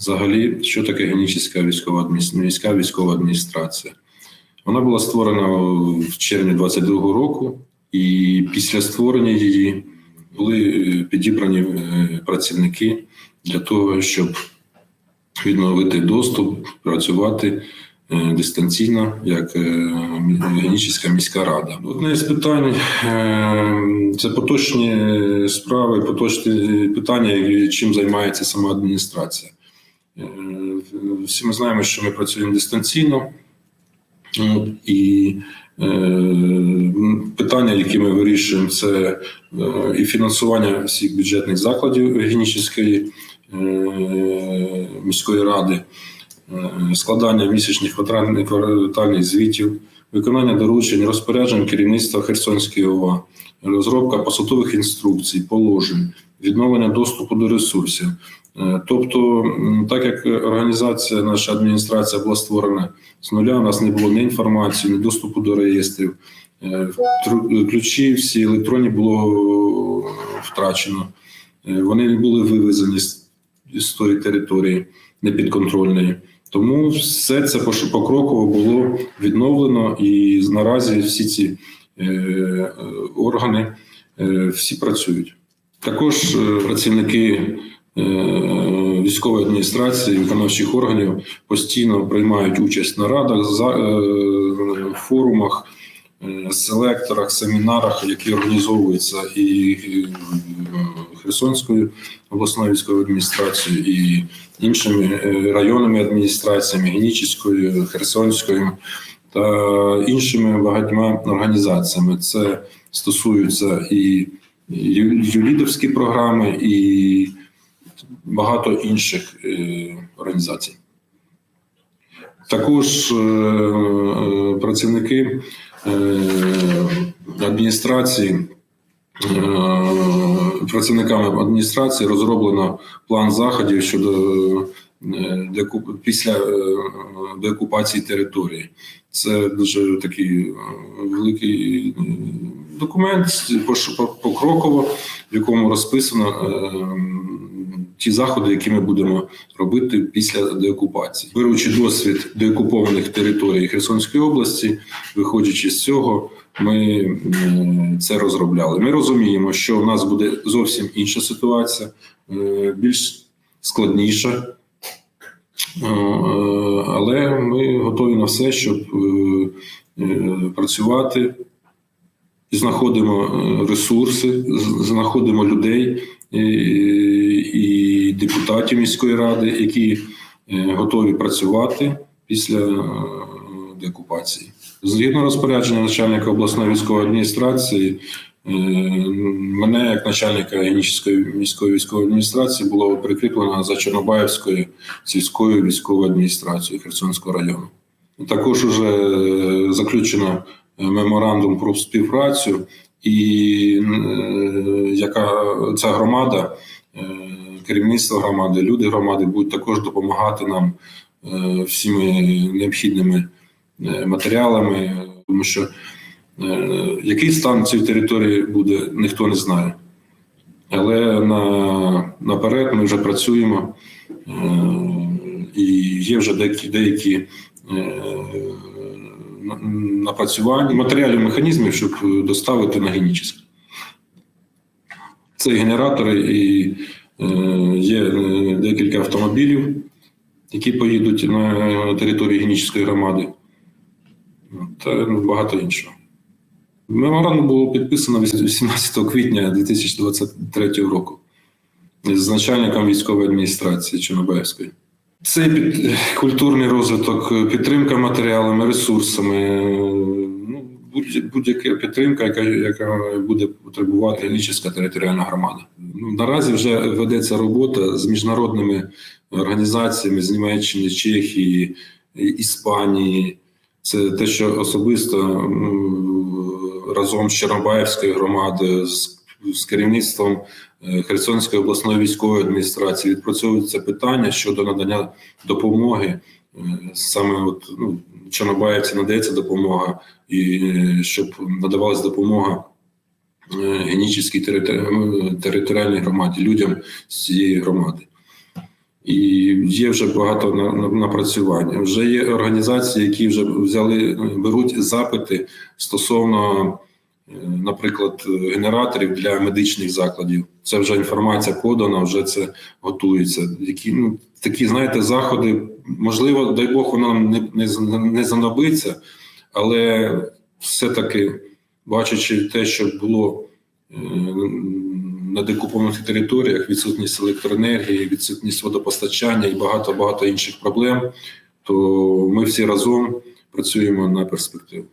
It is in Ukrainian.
взагалі, що таке Генічеська військова адміністрація, міська військова адміністрація. Вона була створена в червні 22-го року, і після створення її були е, підібрані е, працівники для того, щоб відновити доступ, працювати е, дистанційно як Генічеська міська рада. Одне з питань це поточні справи, поточні питання, чим займається сама адміністрація. Е, Всі ми знаємо, що ми працюємо дистанційно. І е, питання, які ми вирішуємо, це е, і фінансування всіх бюджетних закладів е, міської ради, складання місячних квартальних звітів, виконання доручень, розпоряджень керівництва Херсонської ОВА, розробка посадових інструкцій, положень, відновлення доступу до ресурсів. Е, Тобто, так як організація, наша адміністрація була створена з нуля, у нас не було ні інформації, ні доступу до реєстрів. Е, Ключі всі електронні було е, втрачено. Вони не були вивезені з тої території непідконтрольної. Тому все це покроково було відновлено, і наразі всі ці е, е, органи е, всі працюють. Також працівники військової адміністрації, виконавчих органів постійно приймають участь на радах, форумах, селекторах, семінарах, які організовуються і Херсонською обласною військовою адміністрацією, і іншими е, районними адміністраціями, Генічеською, Херсонською та іншими багатьма організаціями. Це стосується і юлідовські програми, і багато інших е, організацій. Також е, працівники адміністрації, працівниками адміністрації розроблено план заходів щодо е, після е, деокупації території. Це дуже такий е, великий е, документ покроково, в якому розписано е, ті заходи, які ми будемо робити після деокупації, беручи досвід деокупованих територій Херсонської області, виходячи з цього, ми це розробляли. Ми розуміємо, що в нас буде зовсім інша ситуація, е, більш складніша. Е, Але ми готові на все, щоб е, працювати знаходимо ресурси, знаходимо людей і, депутатів міської ради, які готові працювати після деокупації. Згідно розпорядження начальника обласної військової адміністрації, е, мене як начальника Генічеської міської військової адміністрації було прикріплено за Чорнобаївською сільською військовою адміністрацією Херсонського району. Також вже заключено е, меморандум про співпрацю, і е, яка ця громада, е, керівництво громади, люди громади будуть також допомагати нам е, всіми необхідними е, матеріалами, тому що е, який стан цієї території буде, ніхто не знає. Але на, наперед ми вже працюємо, е, і є вже деякі, деякі е, напрацювання матеріалів механізмів, щоб доставити на Генічеськ. Це генератори, і е, є е, декілька автомобілів, які поїдуть на територію Генічеської громади, та ну, багато іншого. Меморандум було підписано 18 квітня 2023 року з начальником військової адміністрації Чорнобаївської. Це під, культурний розвиток, підтримка матеріалами, ресурсами, ну, будь- будь-яка підтримка, яка, яка буде потребувати Генічеська територіальна громада. Ну, наразі вже ведеться робота з міжнародними організаціями з Німеччини, Чехії, Іспанії. Це те, що особисто разом з Чорнобаївською громадою, з, з керівництвом е, Херсонської обласної військової адміністрації відпрацьовується питання щодо надання допомоги. Е, Саме от ну, Чорнобаївці надається допомога, і е, щоб надавалась допомога Генічеській е, територіальній громаді, людям з цієї громади. І є вже багато на- на- Вже є організації, які вже взяли, беруть запити стосовно, е, наприклад, генераторів для медичних закладів. Це вже інформація подана, вже це готується. Які ну такі, знаєте, заходи, можливо, дай Бог, воно нам не, не, не занадобиться, але все-таки, бачачи те, що було е, на декупованих територіях, відсутність електроенергії, відсутність водопостачання і багато багато інших проблем, то ми всі разом працюємо на перспективу.